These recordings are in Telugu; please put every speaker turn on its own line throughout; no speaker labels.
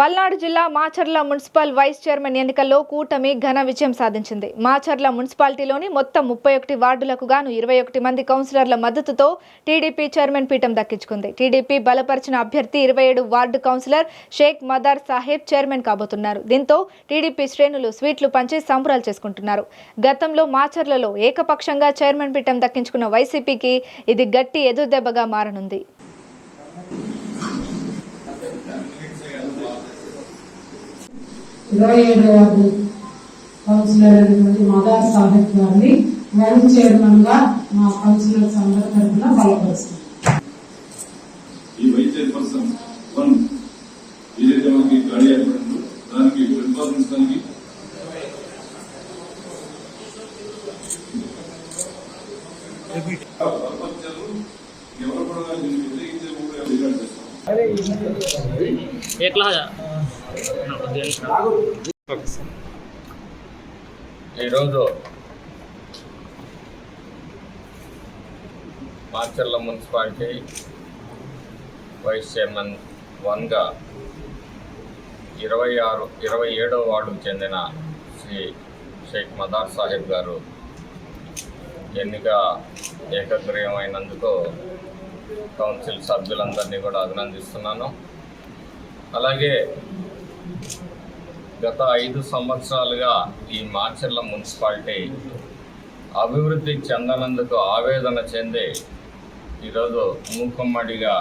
పల్నాడు జిల్లా మాచర్ల మున్సిపల్ వైస్ చైర్మన్ ఎన్నికల్లో కూటమి ఘన విజయం సాధించింది. మాచర్ల మున్సిపాలిటీలోని మొత్తం ముప్పై ఒకటి వార్డులకు గాను ఇరవై ఒకటి మంది కౌన్సిలర్ల మద్దతుతో టీడీపీ చైర్మన్ పీఠం దక్కించుకుంది. టీడీపీ బలపరిచిన అభ్యర్థి ఇరవై ఏడు ward councillor Sheikh Madar Saheb chairman కాబోతున్నారు. దీంతో టీడీపీ శ్రేణులు స్వీట్లు పంచి సంబరాలు చేసుకుంటున్నారు. గతంలో మాచర్లలో ఏకపక్షంగా చైర్మన్ పీఠం దక్కించుకున్న వైసీపీకి ఇది గట్టి ఎదురుదెబ్బగా మారనుంది.
ఇరవై ఏడవ కౌన్సిలర్ అయినటువంటి మదార్ సాహెబ్ గారిని వైస్ చైర్మన్గా మా కౌన్సిలర్స్ అందరి తరఫున బలపరుస్తున్నాం
ఈ వైస్ చైర్పర్సన్ వన్ ఏదైతే మనకి గాడి ఏర్పడిందో దానికి ప్రతిపాదించడానికి ప్రపంచాలు
ఈరోజు మార్చర్ల మున్సిపాలిటీ వైస్ చైర్మన్ వన్గా ఇరవై ఆరు ఇరవై ఏడవ వార్డుకు చెందిన శ్రీ షేక్ మదార్ సాహెబ్ గారు ఎన్నిక ఏకగ్రీవమైనందుకు కౌన్సిల్ సభ్యులందరినీ కూడా అభినందిస్తున్నాను. అలాగే గత ఐదు సంవత్సరాలుగా ఈ మాచర్ల మున్సిపాలిటీ అభివృద్ధి చెందనందుకు ఆవేదన చెంది ఈరోజు మూకుమ్మడిగా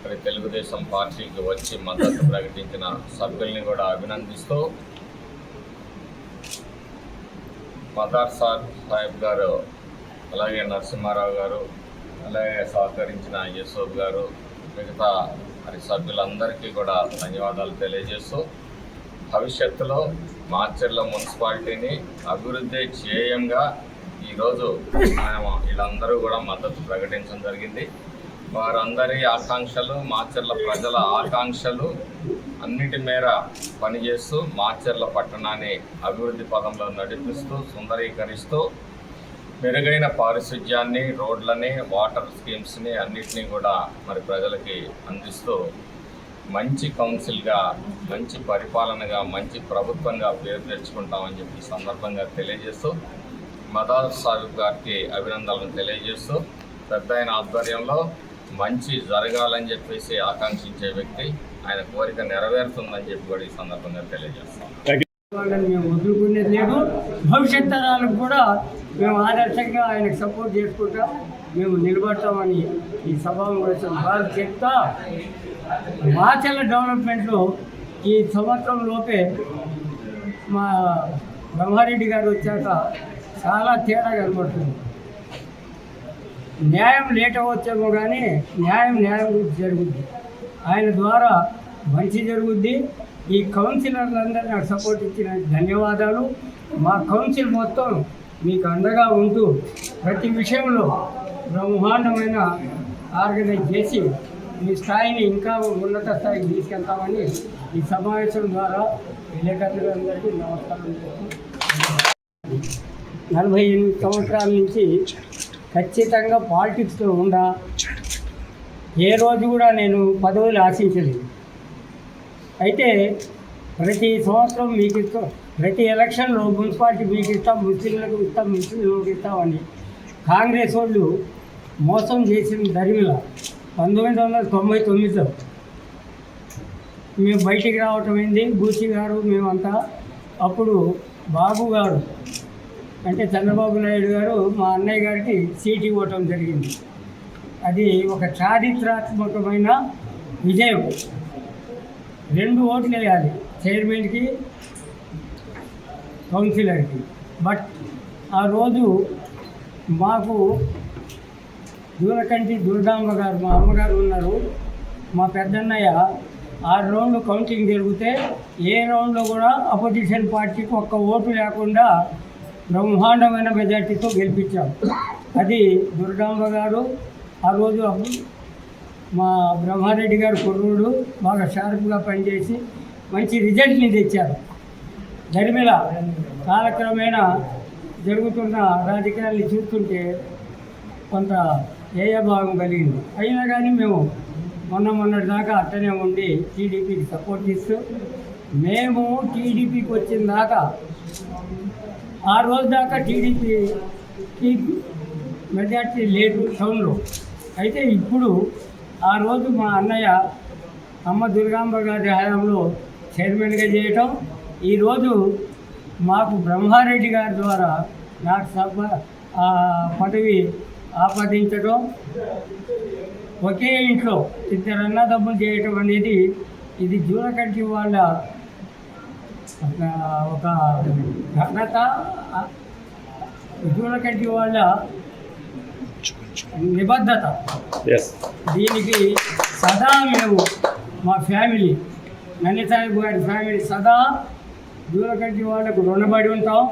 మరి తెలుగుదేశం పార్టీకి వచ్చి మద్దతు ప్రకటించిన సభ్యుల్ని కూడా అభినందిస్తూ మదార్ సార్ సాహెబ్ గారు అలాగే నరసింహారావు గారు అలాగే సహకరించిన యశోబ్ గారు మిగతా మరి సభ్యులందరికీ కూడా ధన్యవాదాలు తెలియజేస్తూ భవిష్యత్తులో మాచర్ల మున్సిపాలిటీని అభివృద్ధి చేయంగా ఈరోజు మేము వీళ్ళందరూ కూడా మద్దతు ప్రకటించడం జరిగింది. వారందరి ఆకాంక్షలు మాచర్ల ప్రజల ఆకాంక్షలు అన్నిటి మేర పనిచేస్తూ మాచర్ల పట్టణాన్ని అభివృద్ధి పదంలో నడిపిస్తూ సుందరీకరిస్తూ మెరుగైన పారిశుధ్యాన్ని రోడ్లని వాటర్ స్కీమ్స్ని అన్నిటినీ కూడా మరి ప్రజలకి అందిస్తూ మంచి కౌన్సిల్గా మంచి పరిపాలనగా మంచి ప్రభుత్వంగా పేరు తెచ్చుకుంటామని చెప్పి సందర్భంగా తెలియజేస్తూ మదార్ సాహిబ్ గారికి అభినందనలు తెలియజేస్తూ పెద్ద ఆయన ఆధ్వర్యంలో మంచి జరగాలని చెప్పేసి ఆకాంక్షించే వ్యక్తి ఆయన కోరిక నెరవేరుతుందని చెప్పి కూడా ఈ సందర్భంగా తెలియజేస్తాం.
మేము వదులుకునేది లేదు. భవిష్యత్ తరాలకు కూడా మేము ఆదర్శంగా ఆయనకు సపోర్ట్ చేసుకుంటా మేము నిలబడతామని ఈ సభావేశం వారు చెప్తా. మాచల డెవలప్మెంట్లో ఈ సంవత్సరం లోపే మా బ్రహ్మారెడ్డి గారు వచ్చాక చాలా తేడా కనబడుతుంది. న్యాయం లేట్ అవ్వచ్చేమో కానీ న్యాయం న్యాయం జరుగుద్ది. ఆయన ద్వారా మంచి జరుగుద్ది. ఈ కౌన్సిలర్లందరూ నాకు సపోర్ట్ ఇచ్చిన ధన్యవాదాలు. మా కౌన్సిల్ మొత్తం మీకు అండగా ఉంటూ ప్రతి విషయంలో బ్రహ్మాండమైన ఆర్గనైజ్ చేసి మీ స్థాయిని ఇంకా ఉన్నత స్థాయికి తీసుకెళ్తామని ఈ సమావేశం ద్వారా విలేకరులందరికీ నమస్కారం నలభై ఎనిమిది సంవత్సరాల నుంచి ఖచ్చితంగా పాలిటిక్స్లో ఉండా. ఏ రోజు కూడా నేను పదవులు ఆశించలేదు. అయితే ప్రతి సంవత్సరం మీకు ప్రతి ఎలక్షన్లో మున్సిపాలిటీ మీకు ఇస్తాం ముస్లింలకు ఇస్తాం ముస్లింలకు ఇస్తామని కాంగ్రెస్ వాళ్ళు మోసం చేసిన ధరిమిల పంతొమ్మిది వందల తొంభై తొమ్మిదిలో మేము బయటికి రావటం అయింది బూచి గారు మేమంతా అప్పుడు బాబు గారు అంటే చంద్రబాబు నాయుడు గారు మా అన్నయ్య గారికి సీట్ ఇవ్వటం జరిగింది. అది ఒక చారిత్రాత్మకమైన విజయం. రెండు ఓట్లు వేయాలి చైర్మన్కి కౌన్సిలర్కి బట్ ఆ రోజు మాకు దూరకంటి దుర్గామ్మ గారు మా అమ్మగారు ఉన్నారు. మా పెద్దన్నయ్య ఆరు రౌండ్లు కౌంటింగ్ జరిగితే ఏ రౌండ్లో కూడా అపోజిషన్ పార్టీకి ఒక్క ఓటు లేకుండా బ్రహ్మాండమైన మెజార్టీతో గెలిపించాం. అది దుర్గాంబ గారు ఆ రోజు మా బ్రహ్మారెడ్డి గారు కుర్రుడు బాగా షార్ప్గా పనిచేసి మంచి రిజల్ట్ని తెచ్చారు. దరిమిల కాలక్రమేణా జరుగుతున్న రాజకీయాల్ని చూస్తుంటే కొంత ఏయభావం కలిగింది. అయినా కానీ మేము మొన్న మొన్నటి దాకా అట్టనే ఉండి టీడీపీకి సపోర్ట్ చేస్తూ మేము టీడీపీకి వచ్చిన దాకా ఆ రోజు దాకా టీడీపీకి మెజార్టీ లేదు టౌన్లో. అయితే ఇప్పుడు ఆ రోజు మా అన్నయ్య అమ్మ దుర్గాంబ గారి హయాంలో చైర్మన్గా చేయటం ఈరోజు మాకు బ్రహ్మారెడ్డి గారి ద్వారా నాకు సభ పదవి ఆపాదించడం ఒకే ఇంట్లో ఇద్దరు అన్నదమ్ములు చేయటం అనేది ఇది జూలకంటి వాళ్ళ ఒక ఘనత. జూలకంటి వాళ్ళ నిబద్ధత. దీనికి సదా మేము మా ఫ్యామిలీ నన్నిసారి గారి ఫ్యామిలీ సదా దూరకంటి వాళ్ళకు రుణపడి ఉంటాం.